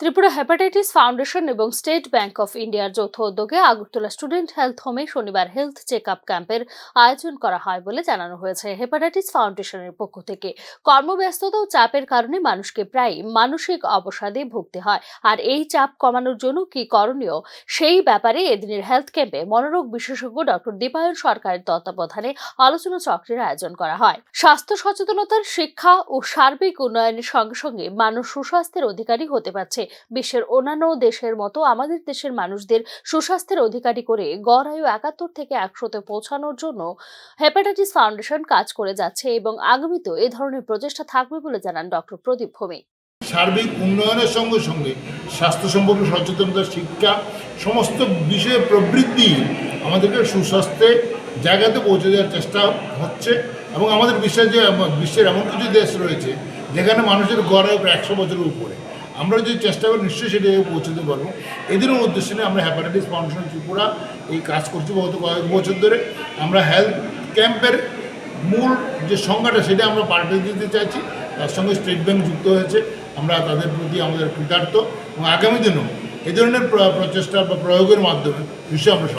Tripura hepatitis foundation এবং state bank of ইন্ডিয়ার যৌথ উদ্যোগে আগরতলা স্টুডেন্ট হেলথ হোমে শনিবার হেলথ চেক আপ ক্যাম্পের আয়োজন করা হয় বলে জানানো হয়েছে হেপাটাইটিস ফাউন্ডেশনের পক্ষ থেকে। কর্মব্যস্ততা ও চাপের কারণে মানুষকে প্রায় মানসিক অবসাদে ভুগতে হয়। আর এই চাপ কমানোর জন্য কি করণীয় সেই ব্যাপারে এদিনের হেলথ ক্যাম্পে মনোরোগ বিশেষজ্ঞ ডক্টর দীপায়ন সরকারের তত্ত্বাবধানে আলোচনা চক্রের আয়োজন করা হয়। স্বাস্থ্য সচেতনতার শিক্ষা ও সার্বিক উন্নয়নের সঙ্গে সঙ্গে মানুষ সুস্বাস্থ্যের অধিকারী হতে পারছে। বিশ্বের অন্যান্য দেশের মতো আমাদের দেশের মানুষদের সুস্বাস্থ্যের অধিকারী করে গড় আয়ু একাত্তর থেকে একশোতে পৌঁছানোর জন্য হেপাটাইটিস ফাউন্ডেশন কাজ করে যাচ্ছে এবং আগামীতেও এ ধরনের প্রচেষ্টা থাকবে বলে জানান ডক্টর প্রদীপ ভৌমিক। সার্বিক উন্নয়নের সঙ্গে সঙ্গে স্বাস্থ্য সম্পর্কে সচেতনতা, শিক্ষা, সমস্ত বিষয়ে প্রবৃত্তি আমাদেরকে সুস্বাস্থ্যে জায়গাতে পৌঁছে দেওয়ার চেষ্টা হচ্ছে এবং আমাদের বিশ্বের যে, বিশ্বের এমন কিছু দেশ রয়েছে যেখানে মানুষের গড়ে একশো বছরের উপরে। আমরা যদি চেষ্টা করি, নিশ্চয়ই সেটা পৌঁছতে পারব। এদেরও উদ্দেশ্যে নিয়ে আমরা হ্যাপাটাইটিস ফাউন্ডেশন ত্রিপুরা এই কাজ করছি গত কয়েক বছর ধরে। আমরা হেলথ ক্যাম্পের মূল যে সংজ্ঞাটা, সেটা আমরা পাল্টে দিতে চাইছি। তার সঙ্গে স্টেট ব্যাংক যুক্ত হয়েছে। আমরা তাদের প্রতি আমাদের কৃতার্থ। এবং আগামী দিনেও এ ধরনের প্রচেষ্টা বা প্রয়োগের মাধ্যমে নিশ্চয়ই আমরা